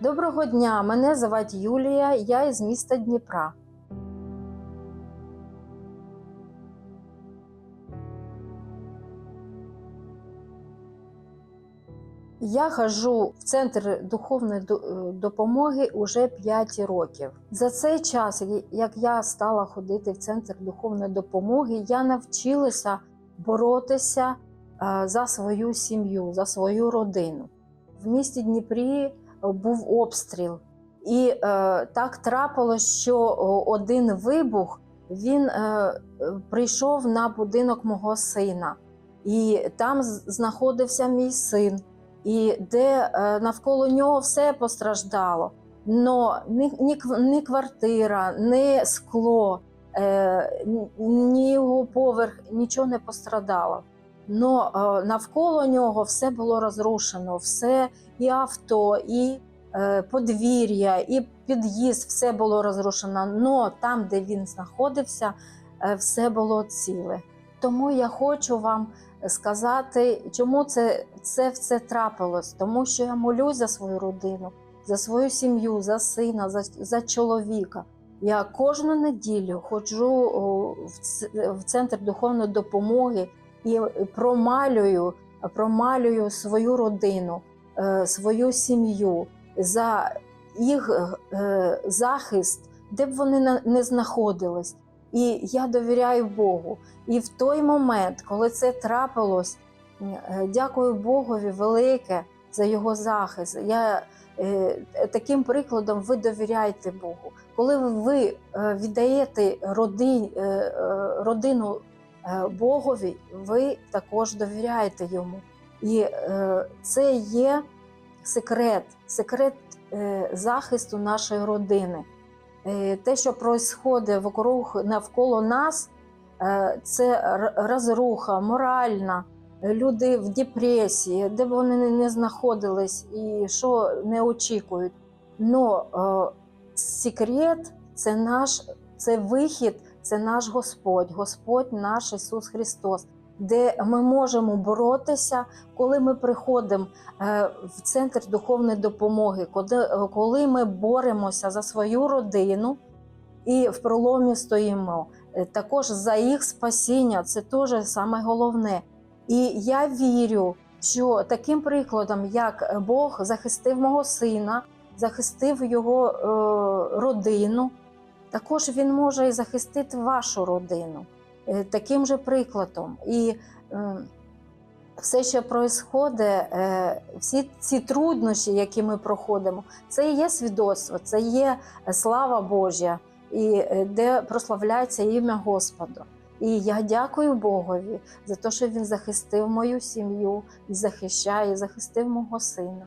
Доброго дня! Мене звати Юлія, я із міста Дніпра. Я хожу в центр духовної е, допомоги уже 5 років. За цей час, як я стала ходити в центр духовної допомоги, я навчилася боротися е, за свою сім'ю, за свою родину. В місті Дніпрі був обстріл, і е, так трапилось, що один вибух він е, прийшов на будинок мого сина, і там знаходився мій син і де е, навколо нього все постраждало. Но ні, ні, ні квартира, ні скло, е, ні його поверх, нічого не пострадало. Но е, навколо нього все було розрушено, все і авто, і е, подвір'я, і під'їзд, все було розрушено. Но там, де він знаходився, е, все було ціле. Тому я хочу вам сказати, чому це, це все трапилось. Тому що я молюсь за свою родину, за свою сім'ю, за сина, за, за чоловіка. Я кожну неділю ходжу в центр духовної допомоги і промалюю, промалюю свою родину, е, свою сім'ю за їх е, захист, де б вони не знаходились. І я довіряю Богу. І в той момент, коли це трапилось, е, дякую Богові велике за його захист. Я таким прикладом ви довіряєте Богу. Коли ви віддаєте роди, е, родину Богові, ви також довіряєте йому. І е, це є секрет, секрет е, захисту нашої родини. Е, Те, що відбувається вокруг навколо нас, е, це розруха моральна. Люди в депресії, де б вони не знаходились і що не очікують. Но е, секрет це наш це вихід, це наш Господь, Господь наш Ісус Христос, де ми можемо боротися, коли ми приходимо е, в центр духовної допомоги, коли, ми боремося за свою родину і в проломі стоїмо. Е, Також за їх спасіння це теж саме головне. І я вірю, що таким прикладом, як Бог захистив мого сина, захистив його е, родину, також він може і захистити вашу родину е, таким же прикладом. І е, все, що відбувається, всі ці труднощі, які ми проходимо, це і є свідоцтво, це є слава Божа, і е, де прославляється ім'я Господа. І я дякую Богові за те, що він захистив мою сім'ю і захищає, захистив мого сина.